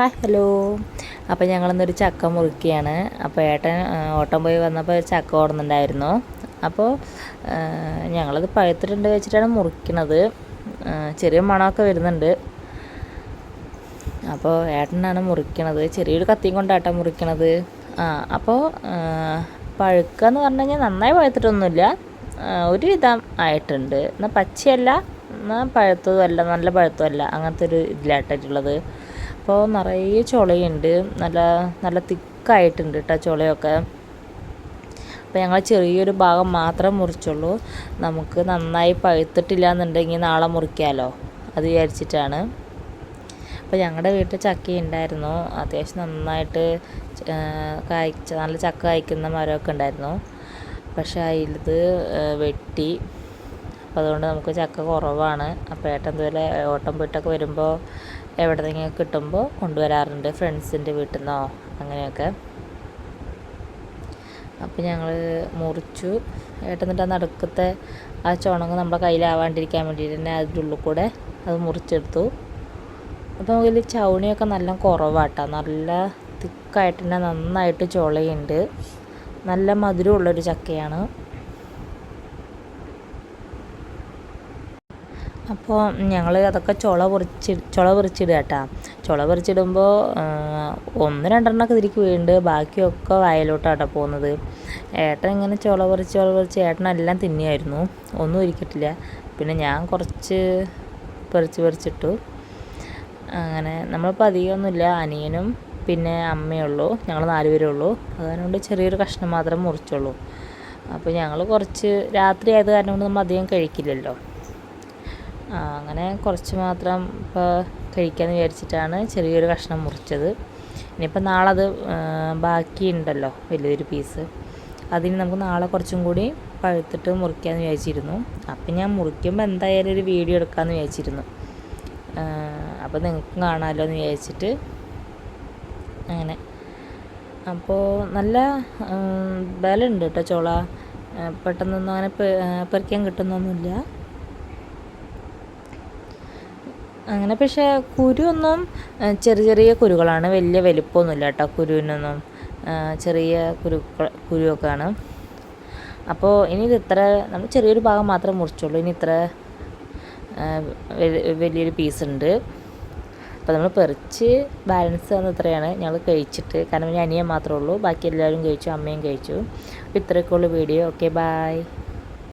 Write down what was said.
Hi hello. അപ്പോൾ ഞങ്ങളിന്നൊരു ചക്ക മുറിക്കുകയാണ് അപ്പോൾ ഏട്ടൻ ഓട്ടം പോയി വന്നപ്പോൾ ചക്ക ഓടുന്നുണ്ടായിരുന്നു. അപ്പോൾ ഞങ്ങളത് പഴുത്തിട്ടുണ്ട് വെച്ചിട്ടാണ് മുറിക്കണത്. ചെറിയ മണമൊക്കെ വരുന്നുണ്ട്. അപ്പോൾ ഏട്ടനാണ് മുറിക്കണത്. ചെറിയൊരു കത്തിയും കൊണ്ടാട്ടം മുറിക്കണത്. ആ അപ്പോൾ പഴുക്കുക എന്ന് പറഞ്ഞു കഴിഞ്ഞാൽ നന്നായി പഴുത്തിട്ടൊന്നുമില്ല. ഒരുവിധം ഒരു വിധം ആയിട്ടുണ്ട്. എന്നാൽ പച്ചയല്ല എന്നാൽ പഴുത്തതും അല്ല നല്ല പഴുത്തതും അങ്ങനത്തെ ഒരു ഇതിലായിട്ടുള്ളത് അപ്പോൾ നിറയെ ചുളയുണ്ട്. നല്ല നല്ല തിക്കായിട്ടുണ്ട് കേട്ടോ ചുളയൊക്കെ. അപ്പോൾ ഞങ്ങൾ ചെറിയൊരു ഭാഗം മാത്രം മുറിച്ചുള്ളൂ. നമുക്ക് നന്നായി പഴുത്തിട്ടില്ല എന്നുണ്ടെങ്കിൽ നാളെ മുറിക്കാമല്ലോ അത് വിചാരിച്ചിട്ടാണ്. അപ്പോൾ ഞങ്ങളുടെ വീട്ടിൽ ചക്ക ഉണ്ടായിരുന്നു അത്യാവശ്യം നന്നായിട്ട് കായ്ച്ച നല്ല ചക്ക കായ്ക്കുന്ന മരമൊക്കെ ഉണ്ടായിരുന്നു പക്ഷേ അതിലത് വെട്ടി. അപ്പോൾ അതുകൊണ്ട് നമുക്ക് ചക്ക കുറവാണ്. അപ്പോൾ ഏട്ടൻ ഇതുപോലെ ഓട്ടം പോയിട്ടൊക്കെ വരുമ്പോൾ എവിടെന്നെങ്കിലും കിട്ടുമ്പോൾ കൊണ്ടുവരാറുണ്ട് ഫ്രണ്ട്സിന്റെ വീട്ടിൽ നിന്നോ അങ്ങനെയൊക്കെ. അപ്പോൾ ഞങ്ങൾ മുറിച്ചു. ഏട്ടന്നിട്ട് നടുക്കത്തെ ആ ചുണങ്ങ് നമ്മുടെ കയ്യിലാവാണ്ടിരിക്കാൻ വേണ്ടിയിട്ട് തന്നെ അതിന്റെ ഉള്ളിൽ കൂടെ അത് മുറിച്ചെടുത്തു. അപ്പോൾ അതിൽ ചവണിയൊക്കെ നല്ല കുറവാട്ടോ. നല്ല തിക്കായിട്ട് തന്നെ നന്നായിട്ട് ചുളയുണ്ട് നല്ല മധുരമുള്ളൊരു ചക്കയാണ്. അപ്പോൾ ഞങ്ങൾ അതൊക്കെ ചുള പൊറിച്ച് ചുള പൊറിച്ചിടുക കേട്ടോ ചുള പൊറിച്ചിടുമ്പോൾ ഒന്ന് രണ്ടെണ്ണമൊക്കെ തിരിക്ക് വീണ്ട്. ബാക്കിയൊക്കെ വയലോട്ടാട്ടോ പോകുന്നത്. ഏട്ടൻ ഇങ്ങനെ ചുള പൊറിച്ച് ചുള പൊറിച്ച് ഏട്ടനെല്ലാം തിന്നിയായിരുന്നു. ഒന്നും ഇരിക്കട്ടില്ല പിന്നെ ഞാൻ കുറച്ച് പൊറിച്ച് പൊറിച്ചിട്ടു. അങ്ങനെ നമ്മളിപ്പോൾ അധികമൊന്നുമില്ല. അനിയനും പിന്നെ അമ്മയുള്ളൂ. ഞങ്ങൾ നാലുപേരേ ഉള്ളൂ. അതുകൊണ്ട് ചെറിയൊരു കഷ്ണം മാത്രം മുറിച്ചുള്ളൂ. അപ്പോൾ ഞങ്ങൾ കുറച്ച് രാത്രി ആയത് കാരണം കൊണ്ട് നമ്മൾ അധികം കഴിക്കില്ലല്ലോ. അങ്ങനെ കുറച്ച് മാത്രം ഇപ്പോൾ കഴിക്കാമെന്ന് വിചാരിച്ചിട്ടാണ് ചെറിയൊരു കഷ്ണം മുറിച്ചത്. ഇനിയിപ്പോൾ നാളെ അത് ബാക്കിയുണ്ടല്ലോ വലിയൊരു പീസ്. അതിന് നമുക്ക് നാളെ കുറച്ചും കൂടി പഴുത്തിട്ട് മുറിക്കാമെന്ന് വിചാരിച്ചിരുന്നു. അപ്പം ഞാൻ മുറിക്കുമ്പോൾ എന്തായാലും ഒരു വീഡിയോ എടുക്കാമെന്ന് വിചാരിച്ചിരുന്നു. അപ്പോൾ നിങ്ങൾക്കും കാണാമല്ലോ എന്ന് വിചാരിച്ചിട്ട് അങ്ങനെ. അപ്പോൾ നല്ല ബലമുണ്ട് കേട്ടോ ചോള. പെട്ടെന്നൊന്നും അങ്ങനെ പെ- ആ, കിട്ടുന്നൊന്നുമില്ല. അങ്ങനെ പക്ഷേ കുരുവൊന്നും ചെറിയ ചെറിയ കുരുകളാണ് വലിയ വലിപ്പമൊന്നുമില്ല കേട്ടോ കുരുവിനൊന്നും. ചെറിയ കുരു കുരുവൊക്കെയാണ്. അപ്പോൾ ഇനി ഇത് ഇത്ര നമ്മൾ ചെറിയൊരു ഭാഗം മാത്രമേ മുറിച്ചുള്ളൂ. ഇനി ഇത്ര വലിയൊരു പീസ് ഉണ്ട്. അപ്പോൾ നമ്മൾ പറിച്ച് ബാലൻസ് തന്ന ഇത്രയാണ്. ഞങ്ങൾ കഴിച്ചിട്ട് കാരണം ഞാൻ അനിയൻ മാത്രമേ ഉള്ളൂ. ബാക്കി എല്ലാവരും കഴിച്ചു അമ്മയും കഴിച്ചു. അപ്പോൾ ഇത്രയൊക്കെ ഉള്ളൂ വീഡിയോ ഓക്കെ ബായ്